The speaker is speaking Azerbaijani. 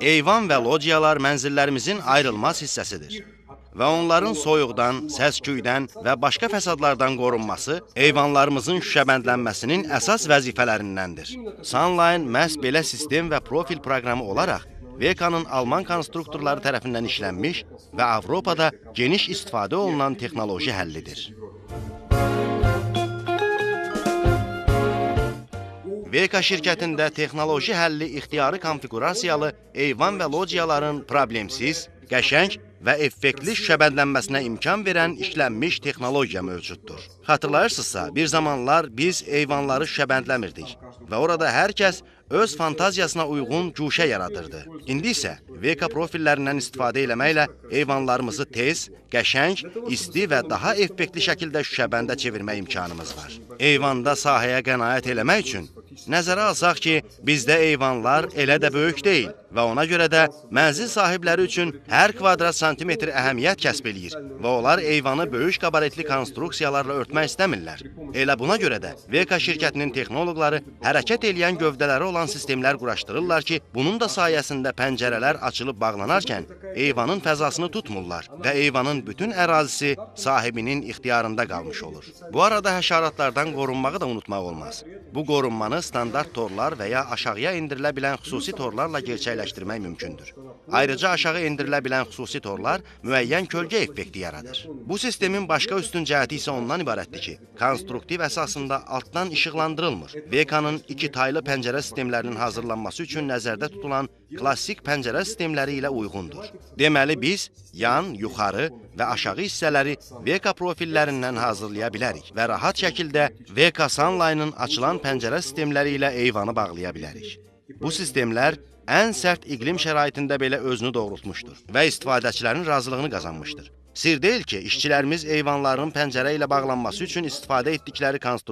Eyvan və lodiyalar mənzillərimizin ayrılmaz hissəsidir və onların soyuqdan, səs-küydən və başqa fəsadlardan qorunması eyvanlarımızın şüşəbəndlənməsinin əsas vəzifələrindəndir. Sunline məhz belə sistem və profil proqramı olaraq VK-nın Alman konstruktorları tərəfindən işlənmiş və Avropada geniş istifadə olunan texnoloji həllidir. VK şirkətində texnoloji həlli ixtiyari konfiqurasiyalı eyvan və lodiyaların problemsiz, qəşəng və effektli şüşəbəndlənməsinə imkan verən işlənmiş texnologiya mövcuddur. Xatırlayırsınızsa, bir zamanlar biz eyvanları şüşəbəndləmirdik və orada hər kəs öz fantaziyasına uyğun guşə yaradırdı. İndi isə VK profillərindən istifadə eləməklə eyvanlarımızı tez, qəşəng, isti və daha effektli şəkildə şüşəbəndə çevirmək imkanımız var. Eyvanda sahəyə qənaət eləmək üçün nəzərə alsaq ki, bizdə eyvanlar elə də böyük deyil və ona görə də mənzil sahibləri üçün hər kvadrat santimetr əhəmiyyət kəsb eləyir və onlar eyvanı böyük qabaretli konstruksiyalarla örtmək istəmirlər. Elə buna görə də VK şirkətinin texnoloqları hərəkət eləyən gövdələri olan sistemlər quraşdırırlar ki, bunun da sayəsində pəncərələr açılıb bağlanarkən eyvanın fəzasını tutmurlar və eyvanın bütün ərazisi sahibinin ixtiyarında qalmış olur. Bu arada həşaratlardan qorunmağı da unutmaq olmaz. Bu qorunmanı standart torlar və ya aşağıya endirilə bilən xüsusi torlarla gerçəkləşdirmək mümkündür. Ayrıca aşağı endirilə bilən xüsusi torlar müəyyən kölgə effekti yaradır. Bu sistemin başqa üstün cəhəti isə ondan ibarətdir ki, konstruktiv əsasında altdan işıqlandırılmır. VK-nın iki taylı pəncərə sistemlərinin hazırlanması üçün nəzərdə tutulan klassik pəncərə sistemləri ilə uyğundur. Deməli biz yan, yuxarı və aşağı hissələri VK profillərindən hazırlaya bilərik və rahat şəkildə VK Sunline-ın açılan pəncərə sistemləri ilə eyvanı bağlaya bilərik. Bu sistemlər ən sərt iqlim şəraitində belə özünü doğrultmuşdur və istifadəçilərin razılığını qazanmışdır. Sir deyil ki, işçilərimiz eyvanların pəncərə ilə bağlanması üçün istifadə etdikləri konstruksiya